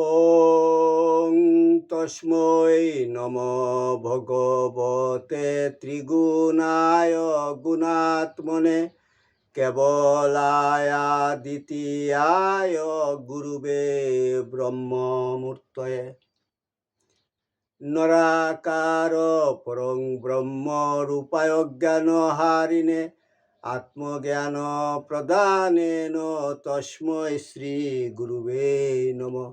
ওং তস্মৈ নম ভগবতে ত্রিগুণায় গুণাত্মনে কেবলায়া দ্বিতীয় গুরুবে ব্রহ্মমূর্তয়ে নরাকার পরং ব্রহ্মরূপায় জ্ঞান হারিণে আত্মজ্ঞান প্রদানেন তস্মৈ শ্রী গুরুবে নমঃ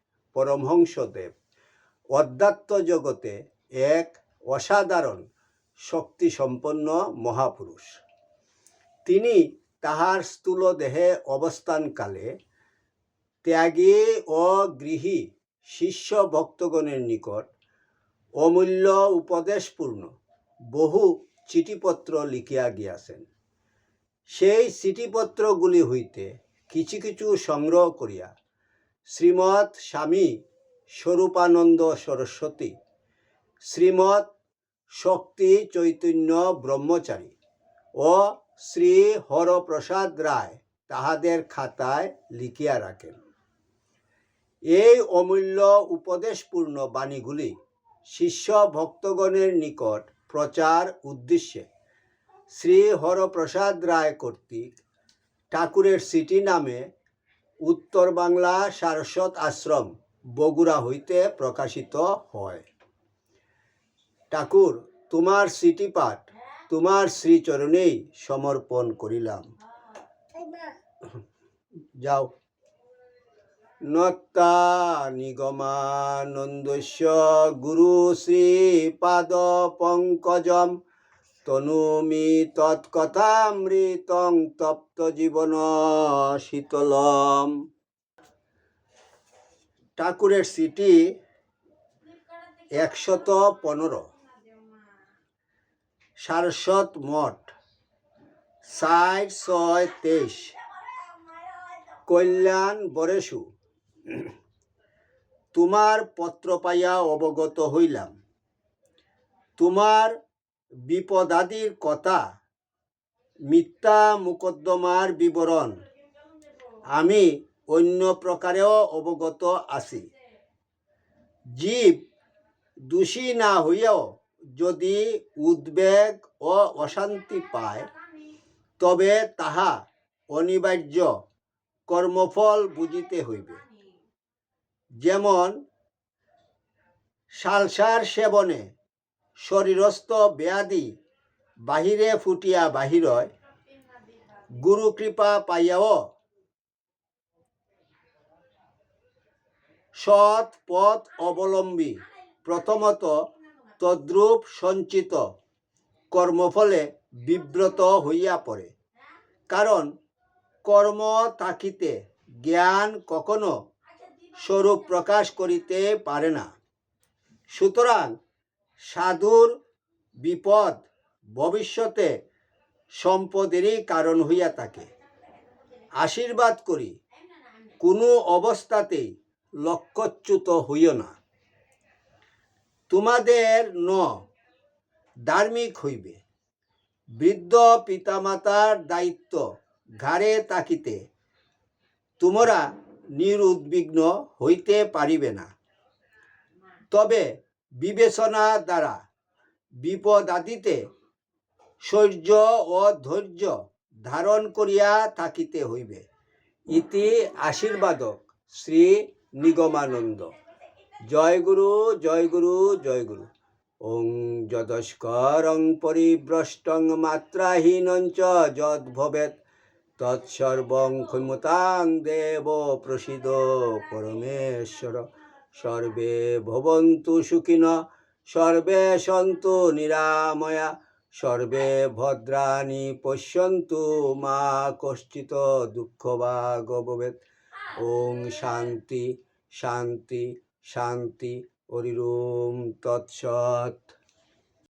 পরমহংসদেব। অধ্যাত্ম জগতে এক অসাধারণ শক্তিসম্পন্ন মহাপুরুষ। তিনি তাহার স্থূল দেহে অবস্থানকালে ত্যাগী ও গৃহী শিষ্য ভক্তগণের নিকট অমূল্য উপদেশপূর্ণ বহু চিঠিপত্র লিখিয়া গিয়াছেন। সেই চিঠিপত্রগুলি হইতে কিছু কিছু সংগ্রহ করিয়া শ্রীমৎ স্বামী স্বরূপানন্দ সরস্বতী, শ্রীমৎ শক্তি চৈতন্য ব্রহ্মচারী ও শ্রী হরপ্রসাদ রায় তাহাদের খাতায় লিখিয়া রাখেন। এই অমূল্য উপদেশপূর্ণ বাণীগুলি শিষ্য ভক্তগণের নিকট প্রচার উদ্দেশ্যে শ্রী হরপ্রসাদ রায় কর্তৃক ঠাকুরের সিটি নামে উত্তর বাংলা সারস্বত আশ্রম, বগুড়া হইতে প্রকাশিত হয়। ঠাকুর, তোমার সিটি পাঠ তোমার শ্রীচরণেই সমর্পণ করিলাম। যাও। নত্তা নিগমানন্দস্য গুরু শ্রীপাদ পঙ্কজম তনুমি তৎকথামৃতং তপ্ত জীবন শীতলম। ঠাকুরের সিটি একশত পনেরো। সারস্বত মঠ ষাট ছয় তেইশ। কল্যাণ বরেশু। তোমার পত্র পাইয়া অবগত হইলাম। তোমার বিপদাদির কথা, মিথ্যা মুকদ্দমার বিবরণ। আমি অন্য প্রকারেও অবগত আছি। জীব দোষী না হইয়াও যদি উদ্বেগ ও অশান্তি পায়, তবে তাহা অনিবার্য কর্মফল বুঝিতে হইবে। যেমন সালসার সেবনে শরীরস্থ ব্যাধি বাহিরে ফুটিয়া বাহির গুরু কৃপা পাইয়াও। সৎ পথ অবলম্বী প্রথমত তদ্রূপ সঞ্চিত কর্মফলে বিব্রত হইয়া পড়ে কারণ কর্ম থাকিতে জ্ঞান কখনো স্বরূপ প্রকাশ করিতে পারে না। সুতরাং সাধুর বিপদ ভবিষ্যতে সম্পদেরই কারণ হইয়া থাকে। আশীর্বাদ করি, কোনো অবস্থাতেই লক্ষ্যচ্যুত হইও না। তোমাদের ন ধার্মিক হইবে। বৃদ্ধ পিতামাতার দায়িত্ব ঘাড়ে তাকিতে তোমরা নিরুদ্বিগ্ন হইতে পারিবে না। তবে বিবেচনা দ্বারা বিপদ আদিতে শৌর্য ও ধৈর্য ধারণ করিয়া থাকিতে হইবে। ইতি আশীর্বাদক শ্রী নিগমানন্দ। জয় গুরু জয় গুরু জয় গুরু। ওং যদস্করং পরিভ্রষ্টং মাত্রাহীনং চ যদ ভবেত তৎসর্বং ক্ষমতাং দেব প্রসিদ পরমেশ্বর। সর্বে ভবন্তু সুখিন, সর্বে সন্তু নিরাময়া, সর্বে ভদ্রাণি পশ্যন্তু মা কষ্টিত দুঃখ বা গবেদ ওং শান্তি শান্তি শান্তি হরিম তৎসৎ।